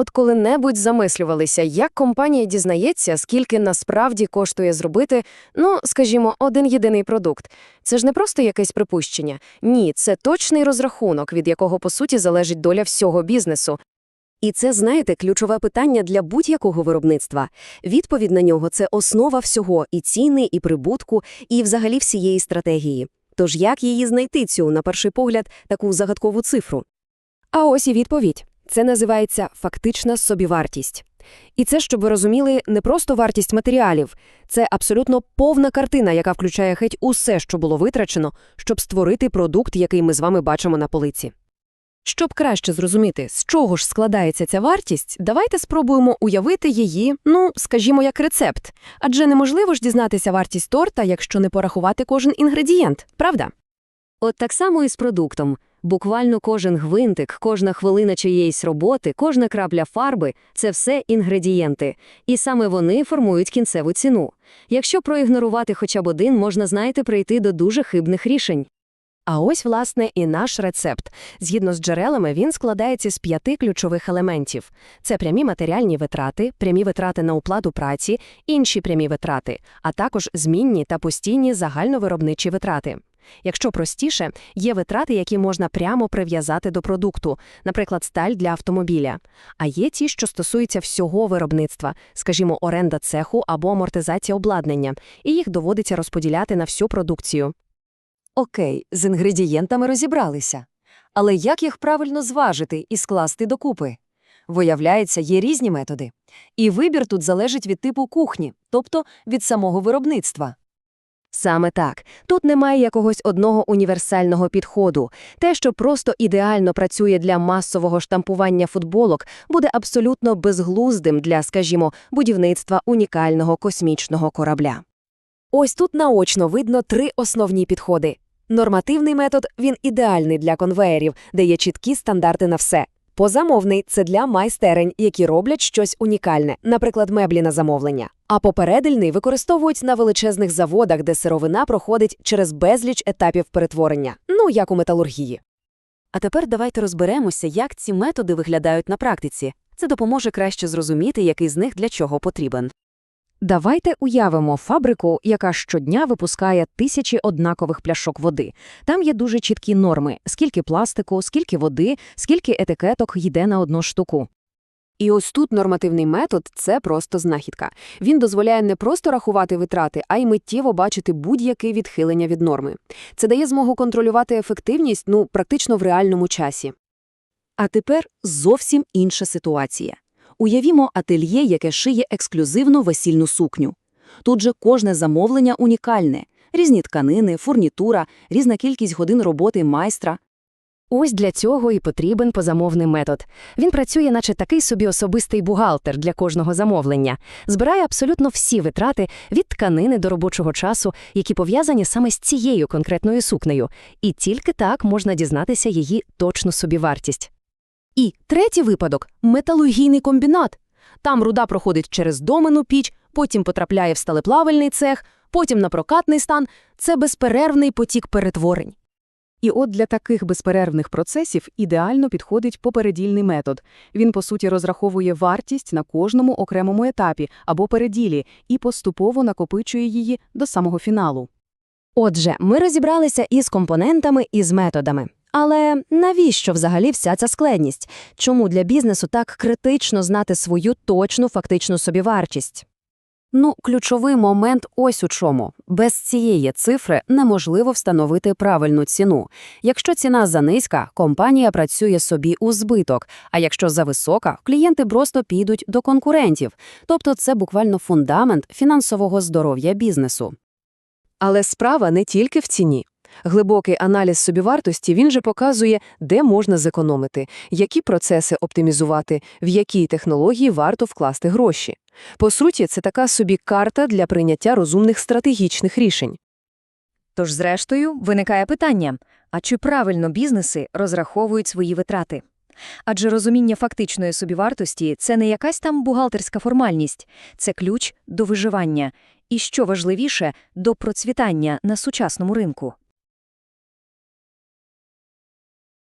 От коли-небудь замислювалися, як компанія дізнається, скільки насправді коштує зробити, ну, скажімо, один єдиний продукт. Це ж не просто якесь припущення. Ні, це точний розрахунок, від якого, по суті, залежить доля всього бізнесу. І це, знаєте, ключове питання для будь-якого виробництва. Відповідь на нього – це основа всього – і ціни, і прибутку, і взагалі всієї стратегії. Тож як її знайти цю, на перший погляд, таку загадкову цифру? А ось і відповідь. Це називається фактична собівартість. І це, щоб ви розуміли, не просто вартість матеріалів. Це абсолютно повна картина, яка включає геть усе, що було витрачено, щоб створити продукт, який ми з вами бачимо на полиці. Щоб краще зрозуміти, з чого ж складається ця вартість, давайте спробуємо уявити її, ну, скажімо, як рецепт. Адже неможливо ж дізнатися вартість торта, якщо не порахувати кожен інгредієнт, правда? От так само і з продуктом. Буквально кожен гвинтик, кожна хвилина чиєїсь роботи, кожна крапля фарби – це все інгредієнти. І саме вони формують кінцеву ціну. Якщо проігнорувати хоча б один, можна, знаєте, прийти до дуже хибних рішень. А ось, власне, і наш рецепт. Згідно з джерелами, він складається з п'яти ключових елементів. Це прямі матеріальні витрати, прямі витрати на оплату праці, інші прямі витрати, а також змінні та постійні загальновиробничі витрати. Якщо простіше, є витрати, які можна прямо прив'язати до продукту, наприклад, сталь для автомобіля. А є ті, що стосуються всього виробництва, скажімо, оренда цеху або амортизація обладнання, і їх доводиться розподіляти на всю продукцію. Окей, з інгредієнтами розібралися. Але як їх правильно зважити і скласти докупи? Виявляється, є різні методи. І вибір тут залежить від типу кухні, тобто від самого виробництва. Саме так. Тут немає якогось одного універсального підходу. Те, що просто ідеально працює для масового штампування футболок, буде абсолютно безглуздим для, скажімо, будівництва унікального космічного корабля. Ось тут наочно видно три основні підходи. Нормативний метод він ідеальний для конвеєрів, де є чіткі стандарти на все. Позамовний це для майстерень, які роблять щось унікальне, наприклад, меблі на замовлення. А попередильний використовують на величезних заводах, де сировина проходить через безліч етапів перетворення, ну як у металургії. А тепер давайте розберемося, як ці методи виглядають на практиці. Це допоможе краще зрозуміти, який з них для чого потрібен. Давайте уявимо фабрику, яка щодня випускає тисячі однакових пляшок води. Там є дуже чіткі норми: скільки пластику, скільки води, скільки етикеток йде на одну штуку. І ось тут нормативний метод це просто знахідка. Він дозволяє не просто рахувати витрати, а й миттєво бачити будь-яке відхилення від норми. Це дає змогу контролювати ефективність ну практично в реальному часі. А тепер зовсім інша ситуація. Уявімо ательє, яке шиє ексклюзивну весільну сукню. Тут же кожне замовлення унікальне – різні тканини, фурнітура, різна кількість годин роботи майстра. Ось для цього і потрібен позамовний метод. Він працює, наче такий собі особистий бухгалтер для кожного замовлення, збирає абсолютно всі витрати від тканини до робочого часу, які пов'язані саме з цією конкретною сукнею, і тільки так можна дізнатися її точну собівартість. І третій випадок металургійний комбінат. Там руда проходить через домену піч, потім потрапляє в сталеплавельний цех, потім на прокатний стан. Це безперервний потік перетворень. І от для таких безперервних процесів ідеально підходить попередільний метод. Він, по суті, розраховує вартість на кожному окремому етапі або переділі і поступово накопичує її до самого фіналу. Отже, ми розібралися із компонентами і з методами. Але навіщо взагалі вся ця складність? Чому для бізнесу так критично знати свою точну фактичну собівартість? Ну, ключовий момент ось у чому. Без цієї цифри неможливо встановити правильну ціну. Якщо ціна занизька, компанія працює собі у збиток, а якщо зависока, клієнти просто підуть до конкурентів. Тобто це буквально фундамент фінансового здоров'я бізнесу. Але справа не тільки в ціні. Глибокий аналіз собівартості він же показує, де можна зекономити, які процеси оптимізувати, в які технології варто вкласти гроші. По суті, це така собі карта для прийняття розумних стратегічних рішень. Тож, зрештою, виникає питання, а чи правильно бізнеси розраховують свої витрати? Адже розуміння фактичної собівартості – це не якась там бухгалтерська формальність, це ключ до виживання і, що важливіше, до процвітання на сучасному ринку.